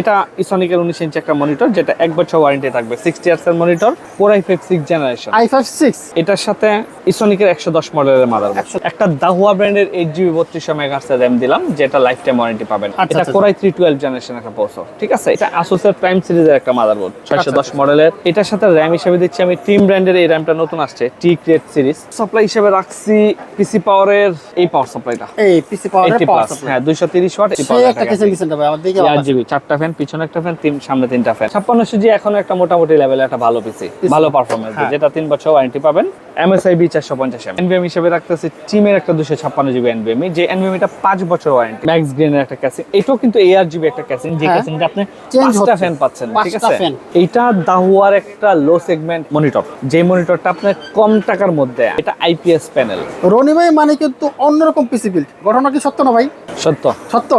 এটা ইসনিকের উনিশ ইঞ্চি একটা মনিটর যেটা এক বছর ওয়ারেন্টি থাকবে সিক্সটি ইয়ার্স এর monitor four I five six generation I five six এটার সাথে ইসনিকের একশো দশ মডেলের মাদারবোর্ড একটা দাহুয়া ব্র্যান্ডের এইট জিবি বত্রিশশো মেগাহার্স র্যাম দিলাম যেটা লাইফ টাইম ওয়ারেন্টি পাবেন। আচ্ছা, এটা আচ্ছা। Core i three twelve generation একটা প্রসেসর ঠিক আছে? এটা আসুসের প্রাইম সিরিজের একটা মাদারবোর্ড ছয়শো দশ মডেলের এটার সাথে র্যাম হিসেবে দিচ্ছি আমি টিম ব্র্যান্ডের এই র্যামটা নতুন আসছে টি ক্রিয়েট সিরিজ সাপ্লাই হিসেবে রাখছি পিসি পাওয়ারের এই পাওয়ার সাপ্লাইটা এই পিসি পাওয়ার এইটি প্লাস হ্যাঁ দুইশো তিরিশ ওয়াট সেই একটা কিচেন কিচেন ভাই আমার দেখে আট জিবি চারটা ফ্যান পিছনে একটা ফ্যান তিন সামনে তিনটা ফ্যান ছাপ্পান্নশো জি এখন একটা মোটামুটি লেভেলে একটা ভালো পিসি ভালো পারফরমেন্স হ্যাঁ। যেটা তিন বছর ওয়ারেন্টি পাবেন এমএসআই বি চারশো পঞ্চাশ এম এনবিএম হিসেবে রাখতেছি টিমের একটা দুশো ছাপ্পান্ন জিবি এনবিএম যে এনবিএমটা পাঁচ বছর ওয়ারেন্টি ম্যাক্স গ্রেনের একটা ক্যাসিং এটাও কিন্তু এআর জিবি একটা ক্যাসিং যে। ক্যাসিংটা আপনি পাঁচটা। ফ্যান পাচ্ছেন ঠিক আছে। এইটা দাহুয়ার একটা লো সেগমেন্ট মনিটর যে মনিটরটা আপনার কম টাকার মধ্যে এটা আইপিএস প্যানেল রনি ভাই মানে কিন্তু অন্যরকম পিসি বিল্ড ঘটনা কি সত্য না ভাই? সত্য। সত্য?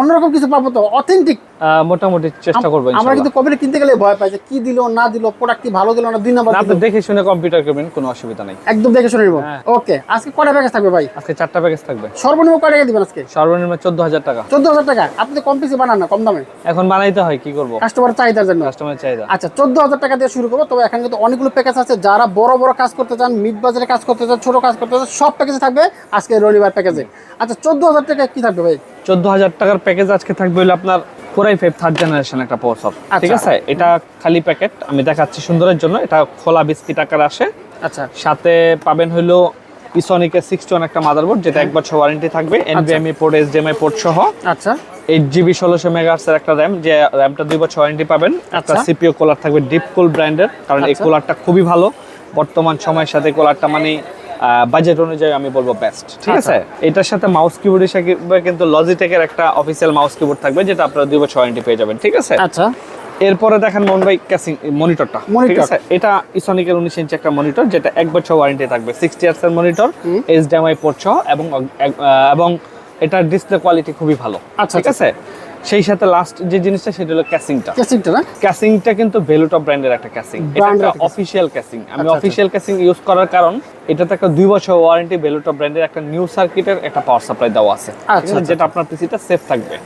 অন্যরকম কিছু পাবো তো অথেন্টিক মোটামুটি চেষ্টা করব আমরা কিন্তু কপিটা কিনতে গেলে ভয় পাই যে কি দিল না দিল প্রোডাক্ট কি ভালো দিল না দুই নাম্বার আপনি দেখে শুনে কম্পিউটার করবেন কোনো অসুবিধা নেই। একদম দেখে শুনে নিব। হ্যাঁ। ওকে আজকে কটা প্যাকেজ থাকবে ভাই? আজকে চারটা প্যাকেজ থাকবে। সর্বনিম্ন কয় টাকা দিবেন আজকে? সর্বনিম্ন চোদ্দ হাজার টাকা। চোদ্দ হাজার টাকা? আপনি তো কম পিসি বানান না কম দামে। এখন বানাইতে হয় কি করব? কাস্টমার চাহিদার জন্য। কাস্টমার চাহিদা। আচ্ছা চোদ্দ হাজার টাকা দিয়ে শুরু করব। তবে এখানে কিন্তু অনেকগুলো প্যাকেজ আছে। যারা বড় বড় কাজ করতে চান মিড বাজারে কাজ করতে চান ছোট কাজ করতে চান সব প্যাকেজে থাকবে আজকে রবিবার প্যাকেজে আচ্ছা চোদ্দ হাজার টাকা কি থাকবে ভাই? চোদ্দ হাজার টাকার প্যাকেজ আজকে থাকবে হলো আপনার কোরাই ফাইভ থার্ড জেনারেশন একটা ঠিক আচ্ছা। আছে? এটা খালি প্যাকেট আমি দেখাচ্ছি সুন্দরের জন্য। এটা খোলা বিস্কিট আকার আসে। আচ্ছা। সাথে পাবেন হলো ইসনিকের সিক্সটি ওয়ান একটা মাদারবোর্ড যেটা এক বছর ওয়ারেন্টি থাকবে। এনভিএমই পোর্ট এইচডিএমআই পোর্ট সহ। আচ্ছা। এইট জিবি ষোলোশো মেগাহার্সের একটা র্যাম যে র্যামটা দুই বছর ওয়ারেন্টি পাবেন। একটা আচ্ছা। সিপিও কুলার থাকবে ডিপ কুল ব্র্যান্ডের কারণ এই আচ্ছা। কুলারটা খুবই ভালো। বর্তমান সময়ের সাথে কুলারটা মানে বাজেট অনুযায়ী আমি বলব বেস্ট ঠিক আচ্ছা। আছে? এটার সাথে মাউস কিবোর্ড হিসেবে কিন্তু লজিটেকের একটা অফিসিয়াল মাউস কিবোর্ড থাকবে যেটা আপনারা দুই বছর ওয়ারেন্টি পেয়ে যাবেন ঠিক আছে? আচ্ছা। এরপরে দেখেন মন ভাই ক্যাসিং মনিটরটা ঠিক আছে? এটা ইসনিকের উনিশ ইঞ্চি একটা মনিটর যেটা এক বছর ওয়ারেন্টি থাকবে সিক্সটি ইয়ার্স এর মনিটর এইচডিএমআই পোর্ট সহ এবং এবং এটার ডিসপ্লে কোয়ালিটি খুবই ভালো আচ্ছা, ঠিক আছে? সেই সাথে লাস্ট যে জিনিসটা সেটা হলো ক্যাসিংটা কেসিংটা না? ক্যাসিংটা কিন্তু ভ্যালুটপ ব্র্যান্ডের একটা ক্যাসিং এটা একটা। অফিসিয়াল ক্যাসিং আমি আচ্ছা, আচ্ছা। অফিসিয়াল ক্যাসিং ইউজ করার কারণ এটাতে একটা দুই বছর ওয়ারেন্টি ভ্যালুটপ ব্র্যান্ডের একটা নিউ সার্কিটের একটা পাওয়ার সাপ্লাই দেওয়া আছে। ঠিক আছে? আচ্ছা, যেটা আপনার পিসিটা সেফ থাকবে।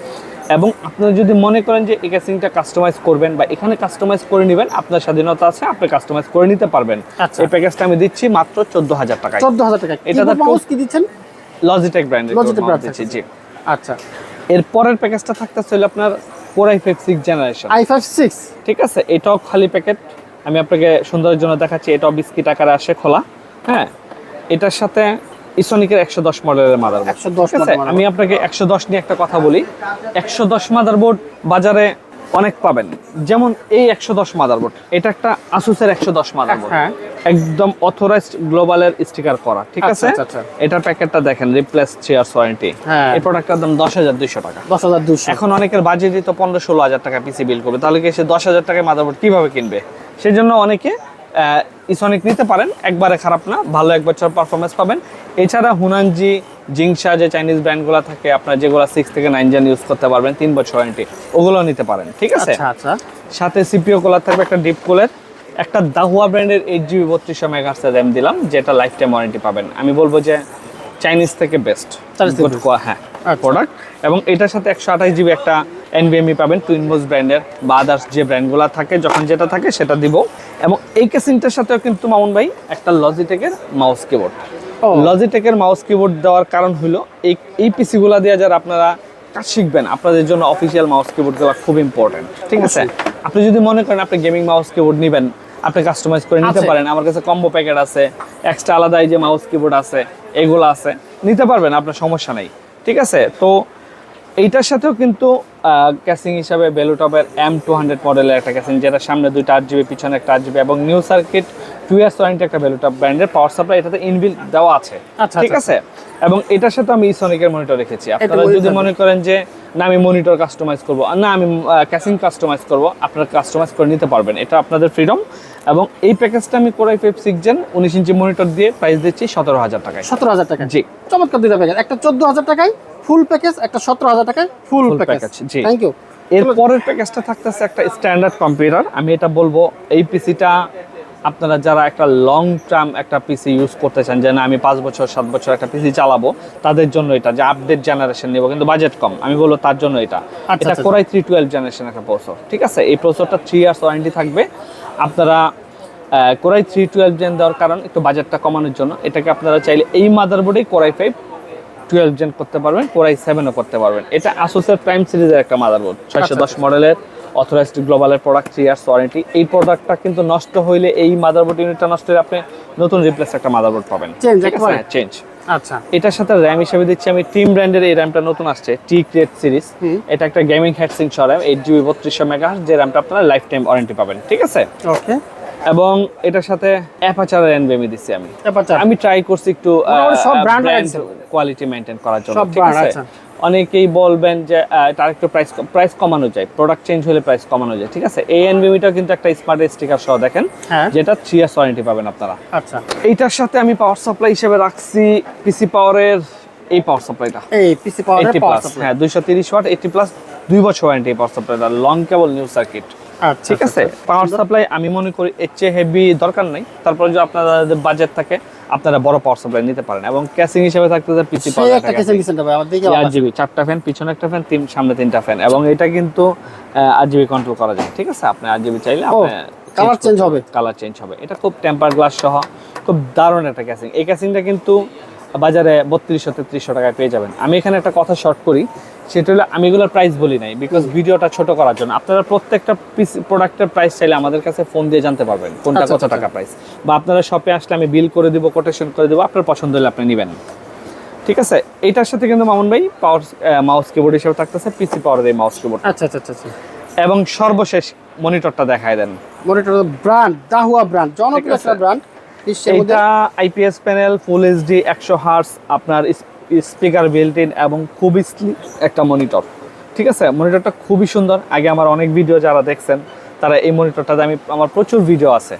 এবং আপনারা যদি মনে করেন যে এই ক্যাসিংটা কাস্টমাইজ করবেন বা এখানে কাস্টমাইজ করে নেবেন আপনার স্বাধীনতা আছে আপনি কাস্টমাইজ করে নিতে পারবেন। আচ্ছা। এই প্যাকেজটা আমি দিচ্ছি মাত্র চোদ্দ হাজার টাকায়। চোদ্দ হাজার টাকা এটা কি দিচ্ছেন? লজিটেক ব্র্যান্ডের brand দিচ্ছি জি। আচ্ছা। এর পরের প্যাকেজটা থাকতেছে হলো আপনার four I five six generation I five six ঠিক আছে? এটাও খালি প্যাকেট আমি আপনাকে সুন্দরের জন্য দেখাচ্ছি এটাও বিস্কিট আকারে আসে খোলা। হ্যাঁ? এটার সাথে ইসনিকের একশো দশ মডেলের মাদারবোর্ড 110 ঠিক আছে? আমি আপনাকে একশো দশ নিয়ে একটা কথা বলি। একশো দশ মাদারবোর্ড বাজারে অনেক পাবেন। যেমন এই একশো দশ মাদারবোর্ড। এটা একটা আসুসের একশো দশ মাদারবোর্ড। হ্যাঁ। একদম অথরাইজড গ্লোবালের স্টিকার করা ঠিক আচ্ছা, আছে? আচ্ছা, আচ্ছা। এটার প্যাকেটটা দেখেন রিপ্লেস চেয়ার ওয়ারেন্টি হ্যাঁ। এই প্রোডাক্টটার দাম দশ হাজার দুইশো টাকা। দশ হাজার দুশো এখন অনেকের বাজেটই তো পনেরো ষোলো হাজার টাকা পিসি বিল করবে। তাহলে কি সে দশ হাজার টাকায় মাদারবোর্ড কীভাবে কিনবে? সেই জন্য অনেকে ইসনিক নিতে পারেন। একবারে খারাপ না ভালো এক বছর পারফরমেন্স পাবেন। এছাড়া হুনানজি জিংসা যে চাইনিজ ব্র্যান্ডগুলো থাকে আপনার যেগুলো সিক্স থেকে নাইন জেন ইউজ করতে পারবেন তিন বছর ওয়ারেন্টি ওগুলো নিতে পারেন ঠিক আছে আচ্ছা আচ্ছা সাথে সিপিও কোলার থাকবে একটা ডিপ কোলের একটা দাহুয়া ব্র্যান্ডের এইট জিবি বত্রিশশো মেগাহার্সের র্যাম দিলাম যেটা লাইফ টাইম ওয়ারেন্টি পাবেন আমি বলব যে চাইনিজ থেকে বেস্ট। হ্যাঁ আচ্ছা। প্রোডাক্ট এবং এটার সাথে একশো আঠাশ জিবি একটা এনবিএমই পাবেন টুইনবোস ব্র্যান্ডের বা আদার্স যে ব্র্যান্ডগুলো থাকে যখন যেটা থাকে সেটা দিব এবং এই কেসিংটার সাথেও কিন্তু মামুন ভাই একটা লজিটেকের মাউস কিবোর্ড। লজিটেকের মাউস কিবোর্ড দেওয়ার কারণ হলো এই এই পিসিগুলো দিয়ে যারা আপনারা কাজ শিখবেন আপনাদের জন্য অফিসিয়াল মাউস কিবোর্ড দেওয়া খুব ইম্পর্টেন্ট ঠিক আছে? আপনি যদি মনে করেন আপনি গেমিং মাউস কিবোর্ড নেবেন আপনি কাস্টমাইজ করে নিতে পারেন আমার কাছে কম্বো প্যাকেট আছে এক্সট্রা আলাদা এই যে মাউস কিবোর্ড আছে এগুলো আছে নিতে পারবেন আপনার সমস্যা নেই ঠিক আছে? তো এইটার সাথেও কিন্তু ক্যাসিং হিসাবে বেলুটপের এম টু হান্ড্রেড মডেলের একটা ক্যাসিং যেটা সামনে দুইটা আট জিবি পিছনে একটা আট জিবি এবং নিউ সার্কিট ওয়ারেন্টি একটা ব্র্যান্ডের পাওয়ার সাপ্লাই এটাতে ইনবিল দেওয়া আছে। আচ্ছা, ঠিক আছে? এবং এটার সাথে আমি ইসনিকের মনিটর রেখেছি। আপনারা যদি মনে করেন যে না আমি মনিটর কাস্টমাইজ করব না আমি ক্যাসিং কাস্টমাইজ করব আপনারা কাস্টমাইজ করে নিতে পারবেন। এটা আপনাদের ফ্রিডম এবং এই প্যাকেজটা আমি কোরাই ফাইভ সিক্স জেন উনিশ ইঞ্চি মনিটর দিয়ে প্রাইস দিচ্ছি সতেরো হাজার টাকায়। সতেরো হাজার টাকা জি। চমৎকার দুইটা প্যাকেজ একটা চোদ্দ হাজার টাকায় ফুল প্যাকেজ একটা সতেরো হাজার টাকায় ফুল প্যাকেজ জি। থ্যাংক ইউ এর পরের প্যাকেজটা থাকতেছে একটা স্ট্যান্ডার্ড কম্পিউটার আমি এটা বলব এই পিসিটা আপনারা যারা একটা লং টার্ম একটা পিসি ইউজ করতে চান যে না আমি পাঁচ বছর সাত বছর একটা পিসি চালাবো তাদের জন্য এটা যে আপডেট জেনারেশন নেব কিন্তু বাজেট কম। আমি বলব তার জন্য এটা। আচ্ছা, এটা আচ্ছা। Core i three twelve generation একটা প্রসেসর ঠিক আছে? এই প্রসেসরটা থ্রি ইয়ার্স ওয়ারেন্টি থাকবে। আপনারা কোরাই থ্রি টুয়েলভ জেন দেওয়ার কারণ একটু বাজেটটা কমানোর জন্য। এটাকে আপনারা চাইলে এই মাদারবোর্ডেই core i five twelve gen করতে পারবেন কোরাই সেভেনও করতে পারবেন। এটা আসুসের প্রাইম সিরিজের একটা মাদারবোর্ড ছয়শো দশ মডেলের অথরাইজড গ্লোবালের প্রোডাক্ট থ্রি ইয়ার্স ওয়ারেন্টি এই প্রোডাক্টটা কিন্তু নষ্ট হইলে এই মাদারবোর্ড ইউনিটটা নষ্ট হলে আপনি নতুন রিপ্লেস একটা মাদারবোর্ড পাবেন? চেঞ্জ আচ্ছা। এটার সাথে র্যাম হিসেবে দিচ্ছি আমি টিম ব্র্যান্ডের এই র্যামটা নতুন আসছে টি ক্রিয়েট সিরিজ এটা একটা গেমিং হেডসিং ছ র্যাম এইট জিবি বত্রিশশো মেগা যে র্যামটা আপনারা লাইফ টাইম ওয়ারেন্টি পাবেন। ঠিক আছে? ওকে এবং এটার সাথে অ্যাপাচার অ্যাপাচারের এনবিএমি দিচ্ছি আমি। আমি ট্রাই করছি একটু সব brand কোয়ালিটি মেনটেন করার জন্য ঠিক আছে। অনেকেই বলবেন যে তার এটা আরেকটু প্রাইস প্রাইস কমানো যায় প্রোডাক্ট চেঞ্জ হলে প্রাইস কমানো যায় ঠিক আছে? এই এনবিএমিটা কিন্তু একটা স্মার্ট স্টিকার সহ দেখেন হ্যাঁ। যেটা থ্রি ইয়ার্স ওয়ারেন্টি পাবেন আপনারা। আচ্ছা। এইটার সাথে আমি পাওয়ার সাপ্লাই হিসেবে রাখছি পিসি পাওয়ারের এই পাওয়ার সাপ্লাইটা এই পিসি পাওয়ার এইটি পাওয়ার প্লাস হ্যাঁ দুইশো তিরিশ ওয়াট এইটি প্লাস দুই বছর ওয়ারেন্টি পাওয়ার সাপ্লাইটা লং কেবল নিউ সার্কিট ঠিক আছে? পাওয়ার সাপ্লাই আমি মনে করি এর চেয়ে হেভি দরকার নাই। তারপর যদি আপনাদের বাজেট থাকে আপনারা বড় পাওয়ার সাপ্লাই নিতে পারেন এবং ক্যাসিং হিসেবে থাকতে পিসি সেই একটা ভাই দিকে চারটা ফ্যান পিছনে একটা ফ্যান তিন সামনে তিনটা ফ্যান এবং এটা কিন্তু আট জিবি কন্ট্রোল করা যায় ঠিক আছে? আপনি আট জিবি চাইলে colour change হবে? কালার চেঞ্জ হবে। এটা খুব টেম্পার গ্লাস সহ খুব দারুণ একটা ক্যাসিং এই ক্যাসিংটা কিন্তু বাজারে বত্রিশশো তেত্রিশশো টাকায় পেয়ে যাবেন। আমি এখানে একটা কথা শর্ট করি। সেটা হলো আমি এগুলোর প্রাইস বলি নাই বিকজ ভিডিওটা ছোট করার জন্য। আপনারা প্রত্যেকটা পিস প্রোডাক্টের প্রাইস চাইলে আমাদের কাছে ফোন দিয়ে জানতে পারবেন কোনটা আচ্ছা, কত আচ্ছা, টাকা প্রাইস বা আপনারা শপে আসলে আমি বিল করে দিব কোটেশন করে দিব আপনার পছন্দ হলে আপনি নেবেন। ঠিক আছে? এইটার সাথে কিন্তু মামুন ভাই পাওয়ার মাউস কিবোর্ড হিসেবে থাকতেছে পিসি পাওয়ার এই মাউস কিবোর্ড আচ্ছা আচ্ছা আচ্ছা এবং সর্বশেষ মনিটরটা দেখায় দেন। মনিটর ব্র্যান্ড দাহুয়া ব্র্যান্ড জনপ্রিয় একটা ব্র্যান্ড এটা আইপিএস প্যানেল ফুল এইচডি একশো হার্স আপনার স্পিকার বিল্ট ইন এবং খুবই স্লিম একটা মনিটর ঠিক আছে? মনিটরটা খুবই সুন্দর। আগে আমার অনেক ভিডিও যারা দেখছেন তারা এই মনিটরটাতে আমি আমার প্রচুর ভিডিও আছে।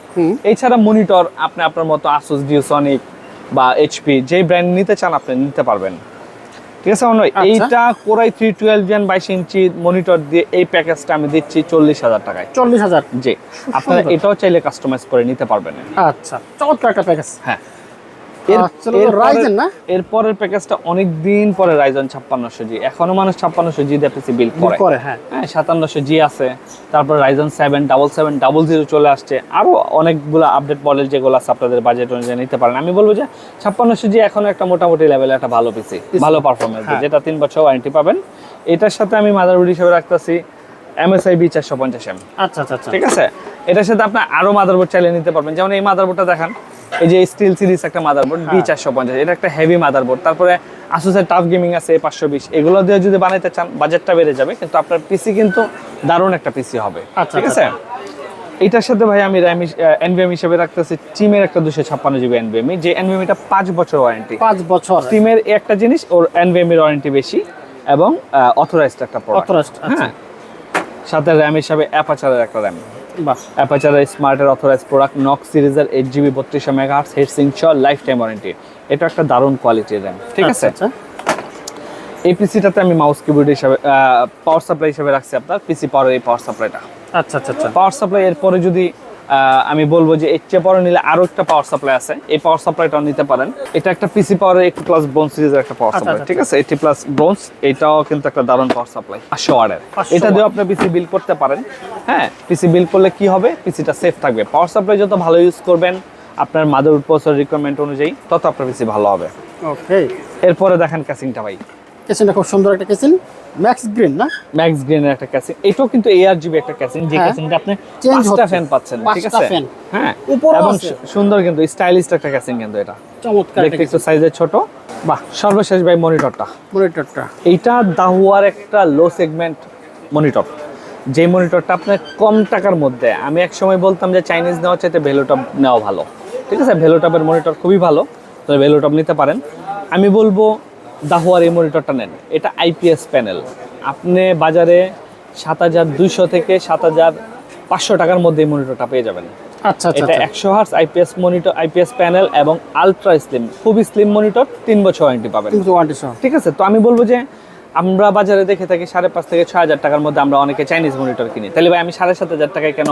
এছাড়া মনিটর আপনি আপনার মতো আসুস ডিউসনিক বা এইচপি যেই ব্র্যান্ড নিতে চান আপনি নিতে পারবেন। ঠিক আছে অনুয় আচ্ছা। এইটা কোরাই থ্রি টুয়েলভ জেন বাইশ ইঞ্চি মনিটর দিয়ে এই প্যাকেজটা আমি দিচ্ছি চল্লিশ হাজার টাকায়। চল্লিশ হাজার। জি। আপনারা এটাও চাইলে কাস্টমাইজ করে নিতে পারবেন। আচ্ছা চমৎকার একটা প্যাকেজ হ্যাঁ? এরপরের প্যাকেজটা অনেক দিন পরে রাইজন ছাপ্পান্নশো জি এখনও মানুষ ছাপ্পান্নশো জি বিল করে। হ্যাঁ। হ্যাঁ সাতান্নশো জি আছে তারপর Ryzen seven double seven double zero চলে আসছে। অনেকগুলো আপডেট মডেল যেগুলো আছে আপনাদের বাজেট অনুযায়ী নিতে পারেন। আমি বলব যে ছাপ্পান্নশো জি এখন একটা মোটামুটি লেভেলে একটা ভালো পিসি ভালো পারফরমেন্স হ্যাঁ। যেটা তিন বছর ওয়ারেন্টি পাবেন। এটার সাথে আমি মাদারবোর্ড হিসেবে রাখতেছি এমএসআই বি চারশো পঞ্চাশ এম আচ্ছা আচ্ছা আচ্ছা। ঠিক আছে? এটার সাথে আপনি আরও মাদারবোর্ড চালিয়ে নিতে পারবেন। যেমন এই মাদারবোর্ডটা দেখান এই যে স্টিল সিরিজ একটা মাদারবোর্ড বি চারশো পঞ্চাশ এটা একটা হেভি মাদারবোর্ড তারপরে আসুসের টাফ গেমিং আছে পাঁচশো বিশ। এগুলো দিয়ে যদি বানাইতে চান বাজেটটা বেড়ে যাবে কিন্তু আপনার পিসি কিন্তু দারুণ একটা পিসি হবে। আচ্ছা, ঠিক আচ্ছা, আছে এটার সাথে ভাই আমি র্যাম এনভিএম হিসেবে রাখতেছি টিমের একটা দুশো ছাপ্পান্ন জিবি এনভিএমি যে এনভিএমিটা পাঁচ বছর ওয়ারেন্টি পাঁচ বছর। টিমের একটা জিনিস ওর এনভিএম এর ওয়ারেন্টি বেশি এবং অথরাইজড একটা প্রোডাক্ট আচ্ছা। হ্যাঁ। সাথে র্যাম হিসাবে অ্যাপাচারের একটা র্যাম বাহ অ্যাপাচারের স্মার্টের অথরাইজ প্রোডাক্ট নক সিরিজের এইট জিবি বত্রিশশো mega hertz headset lifetime warranty এটা একটা দারুণ কোয়ালিটির র্যাম ঠিক আছে? আচ্ছা। এই পিসিটাতে আমি মাউস কিবোর্ড হিসাবে পাওয়ার সাপ্লাই হিসাবে রাখছি আপনার পিসি পাওয়ার এই পাওয়ার সাপ্লাইটা আচ্ছা আচ্ছা আচ্ছা। পাওয়ার সাপ্লাই এরপরে যদি আমি বলব যে এর চেয়ে পরে নিলে আরও একটা পাওয়ার সাপ্লাই আছে। এই পাওয়ার সাপ্লাইটাও নিতে পারেন। এটা একটা পিসি পাওয়ারের একটু প্লাস ব্রোঞ্জ সিরিজের একটা পাওয়ার আচ্ছা, সাপ্লাই আচ্ছা, ঠিক আছে? এইটি প্লাস ব্রোঞ্জ এটাও কিন্তু একটা দারুণ পাওয়ার সাপ্লাই পাঁচশো ওয়ার্ডের এটা দিয়েও আপনি পিসি বিল করতে পারেন। হ্যাঁ পিসি বিল করলে কি হবে? পিসিটা সেফ থাকবে। পাওয়ার সাপ্লাই যত ভালো ইউজ করবেন আপনার মাদার প্রসেসর রিকোয়ারমেন্ট অনুযায়ী তত আপনার পিসি ভালো হবে। ওকে এরপরে দেখেন ক্যাসিংটা ভাই। কেসিনটা খুব সুন্দর একটা কেসিন ম্যাক্স গ্রিন না? ম্যাক্স গ্রেনের একটা ক্যাসিং এটাও কিন্তু এআর জিবি একটা ক্যাসিং যে হ্যাঁ। ক্যাসিংটা আপনি পাঁচটা হচ্ছে। ফ্যান পাচ্ছেন ঠিক আছে? fan। হ্যাঁ। উপরেও এবং আছে। সুন্দর কিন্তু স্টাইলিশ একটা ক্যাসিং কিন্তু এটা। চমৎকার দেখতে একটু সাইজের ছোট। বাহ সর্বশেষ ভাই মনিটরটা। মনিটরটা। এইটা দাহুয়ার একটা লো সেগমেন্ট মনিটর। যে মনিটরটা আপনার কম টাকার মধ্যে। আমি এক সময় বলতাম যে চাইনিজ নেওয়ার চাইতে ভেলোটপ নেওয়া ভালো। ঠিক আছে? ভেলোটপের মনিটর খুবই ভালো। তো ভেলোটপ নিতে পারেন। আমি বলব দাহুয়ার এই মনিটরটা নেন। এটা আইপিএস প্যানেল। আপনি বাজারে সাত হাজার দুইশো থেকে সাত হাজার পাঁচশো টাকার মধ্যে এই মনিটরটা পেয়ে যাবেন। আচ্ছা আচ্ছা এটা আচ্ছা। একশো hertz IPS monitor IPS panel এবং আলট্রা স্লিম খুবই স্লিম মনিটর তিন বছর ওয়ারেন্টি পাবেন। ঠিক আছে? তো আমি বলব যে আমরা বাজারে দেখে থাকি সাড়ে পাঁচ থেকে ছয় হাজার টাকার মধ্যে আমরা অনেকে চাইনিজ মনিটর কিনি। তাহলে ভাই আমি সাড়ে সাত হাজার টাকায় কেন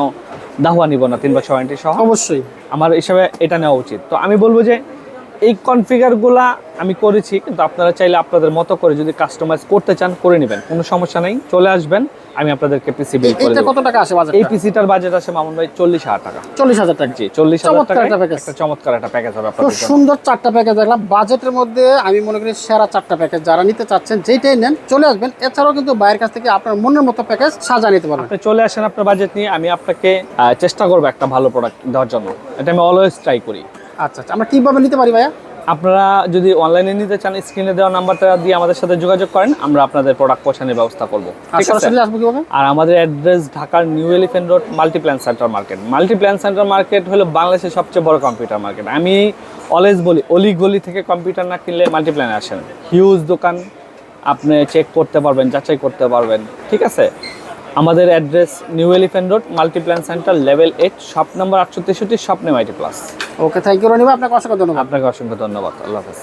দাহুয়া নিব না তিন বছর ওয়ারেন্টি সহ? অবশ্যই। আমার হিসাবে এটা নেওয়া উচিত। তো আমি বলব যে এই কনফিগারগুলা আমি করেছি কিন্তু আপনারা চাইলে আপনাদের মতো করে যদি কাস্টমাইজ করতে চান করে নেবেন। কোনো সমস্যা নেই চলে আসবেন আমি আপনাদেরকে পিসি বিল করে দেবো। কত টাকা আসে বাজার এই পিসিটার বাজেট আছে মামুন ভাই চল্লিশ হাজার টাকা। চল্লিশ হাজার টাকা। জি চল্লিশ হাজার চমৎকার টাকা একটা চমৎকার একটা প্যাকেজ হবে আপনাদের জন্য। সুন্দর চারটা প্যাকেজ দেখলাম। বাজেটের মধ্যে আমি মনে করি সেরা চারটা প্যাকেজ যারা নিতে চাচ্ছেন যেটাই নেন চলে আসবেন। এছাড়াও কিন্তু বাইরের কাছ থেকে আপনার মনের মতো প্যাকেজ সাজা নিতে পারবেন। আপনি চলে আসেন আপনার বাজেট নিয়ে আমি আপনাকে চেষ্টা করব একটা ভালো প্রোডাক্ট দেওয়ার জন্য। এটা আমি অলওয়েজ ট্রাই করি। আচ্ছা আচ্ছা। আমরা কীভাবে নিতে পারি ভাইয়া? আপনারা যদি অনলাইনে নিতে চান স্ক্রিনে দেওয়া নাম্বারটা দিয়ে আমাদের সাথে যোগাযোগ করেন আমরা আপনাদের প্রোডাক্ট পৌঁছানোর ব্যবস্থা করব। আর কীভাবে? আর আমাদের অ্যাড্রেস ঢাকার New Elephant Road Multiplan Center market Multiplan Center market হলো বাংলাদেশের সবচেয়ে বড় কম্পিউটার মার্কেট আমি অলওয়েজ বলি অলি গলি থেকে কম্পিউটার না কিনলে মাল্টিপ্ল্যানে আসেন। হিউজ দোকান আপনি চেক করতে পারবেন যাচাই করতে পারবেন। ঠিক আছে? আমাদের address New Elephant Road Multiplan Center level eight shop number আটশো তেষট্টি shop name IT plus. Okay thank you রনিবা আপনাকে অসংখ্য ধন্যবাদ। আপনাকে অসংখ্য ধন্যবাদ। আল্লাহ হাফেজ।